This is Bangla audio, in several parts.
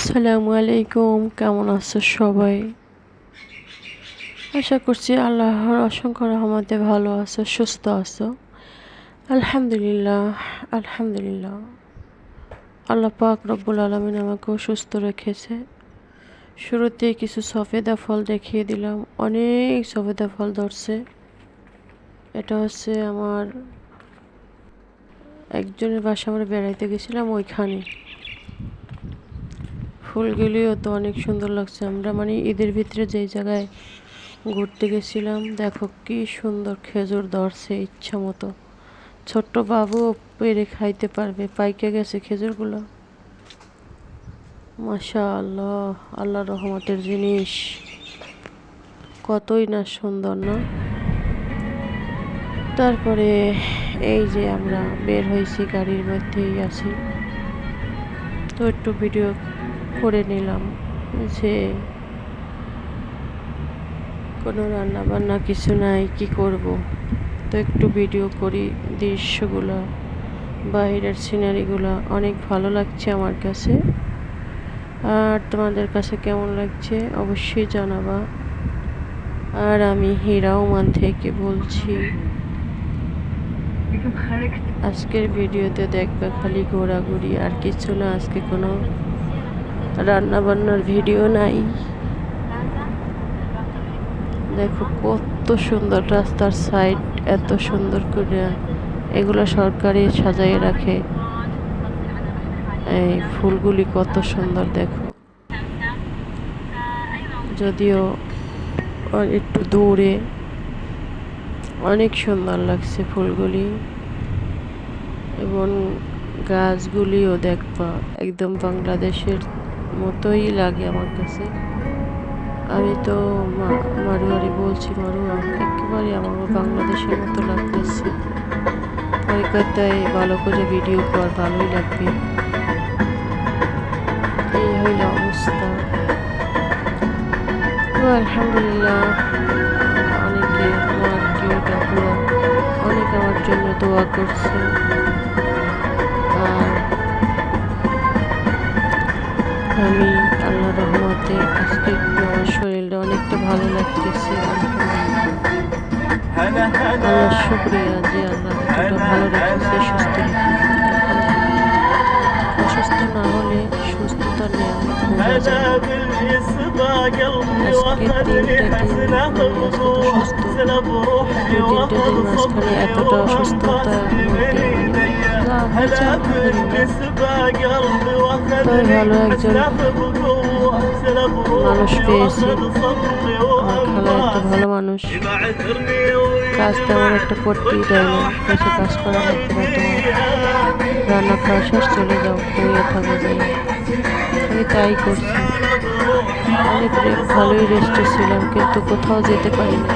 আসসালামু আলাইকুম, কেমন আছো সবাই? আশা করছি আল্লাহর অসংখ্য রহমতে ভালো আছো, সুস্থ আছো। আলহামদুলিল্লাহ আলহামদুলিল্লাহ। আল্লাহ পাক রব্বুল আলমিন আমাকেও সুস্থ রেখেছে। শুরুতে কিছু সফেদা ফল দেখিয়ে দিলাম, অনেক সফেদা ফল ধরছে। এটা হচ্ছে আমার, একজনের বাসা আমরা বেড়াইতে গেছিলাম ওইখানে। ফুলগুলিও তো অনেক সুন্দর লাগছে। আমরা মানে ঈদের ভিতরে যেই জায়গায় ঘুরতে গেছিলাম, দেখো কি সুন্দর খেজুর ধরছে ইচ্ছা মতো। ছোট্ট বাবুও পেরে খাইতে পারবে, পাইকে গেছে খেজুরগুলো। মাশা আল্লাহ আল্লাহ রহমতের জিনিস। কতই না সুন্দর, না? তারপরে এই যে আমরা বের হয়েছি, গাড়ির মধ্যেই আছি। তো একটু ভিডিও করে নিলাম যে কোনো রান্না বান্না কিছু নাই, কি করব? তো একটু ভিডিও করি, দৃশ্যগুলো, বাইরের সিনারিগুলো, অনেক ভালো লাগছে আমার কাছে। আর তোমাদের কাছে কেমন লাগছে অবশ্যই জানাবা। আর আমি হিরাওমান থেকে বলছি, আজকের ভিডিওতে দেখবে খালি ঘোরাঘুরি আর কিছু না, আজকে কোনো রান্না বান্নার ভিডিও নাই। দেখো কত সুন্দর রাস্তার সাইড এত সুন্দর করে এগুলো সরকারি সাজাই রাখে। এই ফুলগুলি কত সুন্দর দেখো। যদিও একটু দূরে অনেক সুন্দর লাগছে ফুলগুলি। এবং গাছগুলিও দেখবা, একদম বাংলাদেশের মতোই লাগে আমার কাছে। আমি তো মারুয়ারি বলছি মারুয়া একেবারে আমার বাংলাদেশের মতো লাগতেছে। কলকাতায় ভালো করে ভিডিও কর, ভালোই লাগবে। এই হইল অবস্থা। তো আলহামদুলিল্লাহ, অনেকে আমার কেউ অনেক আমার জন্য দোয়া করছে। আমি আল্লাহ রহমতে আজকে একটু আমার শরীরটা অনেকটা ভালো লাগতেছে আল্লাহ শুক্রিয়া যে আল্লাহ ভালো রেখেছে, সুস্থ অসুস্থ না হলে সুস্থতা নেওয়া সুস্থ তিনটা দিন এতটা তবে ভালো একজন মানুষ পেয়েছি। খালা একটা ভালো মানুষ। কাজ তেমন একটা করতেই দেয় না। কাছে কাজ করা করতে পারতো রান্না খাওয়া শেষ, চলে যাও। হয়ে থাকো যাই আমি তাই করছি। অনেক ভালোই রেস্টে ছিলাম, কিন্তু কোথাও যেতে পারি না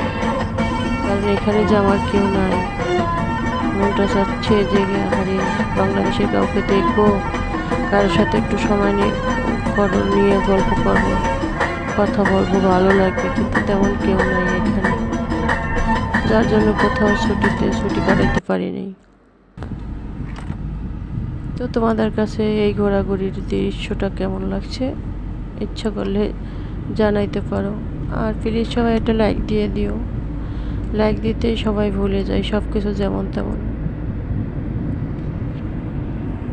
কারণ এখানে যে আমার কেউ নাই। মনটা চাচ্ছে যে আরে বাংলাদেশের কাউকে দেখব? কারোর সাথে একটু সময় নিয়ে নিয়ে গল্প করব কথা বলব, ভালো লাগবে, কিন্তু তেমন কেউ নাই এখানে। যার জন্য কোথাও ছুটিতে ছুটি কাটাতে পারিনি তো তোমাদের কাছে এই ঘোরাঘুরির দৃশ্যটা কেমন লাগছে? ইচ্ছা করলে জানাইতে পারো। আর প্লিজ সবাই একটা লাইক দিয়ে দিও। লাইক দিতেই সবাই ভুলে যায় সব কিছু যেমন তেমন।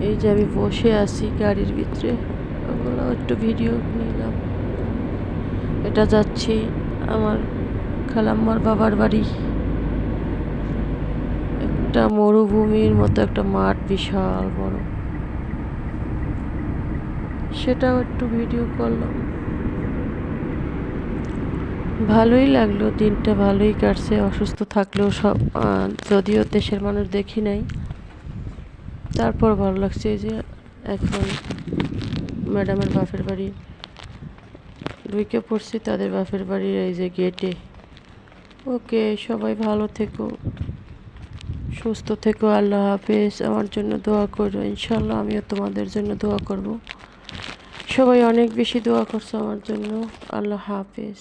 এই যে আমি বসে আছি গাড়ির ভিতরে, ওগুলো একটু ভিডিও নিলাম। এটা যাচ্ছি আমার খালাম্মার বাবার বাড়ি। একটা মরুভূমির মতো একটা মাঠ বিশাল বড়। সেটাও একটু ভিডিও করলাম। ভালোই লাগল, দিনটা ভালোই কাটছে, অসুস্থ থাকলেও সব যদিও দেশের মানুষ দেখি নাই। তারপর ভালো লাগছে যে এখন ম্যাডামের বাপের বাড়ি। ঢুকে পড়ছি তাদের বাপের বাড়ির এই যে গেটে ওকে, সবাই ভালো থেকো, সুস্থ থেকো, আল্লাহ হাফেজ। আমার জন্য দোয়া করো ইনশাল্লাহ আমিও তোমাদের জন্য দোয়া করব। সবাই অনেক বেশি দোয়া করছ আমার জন্য। আল্লাহ হাফেজ।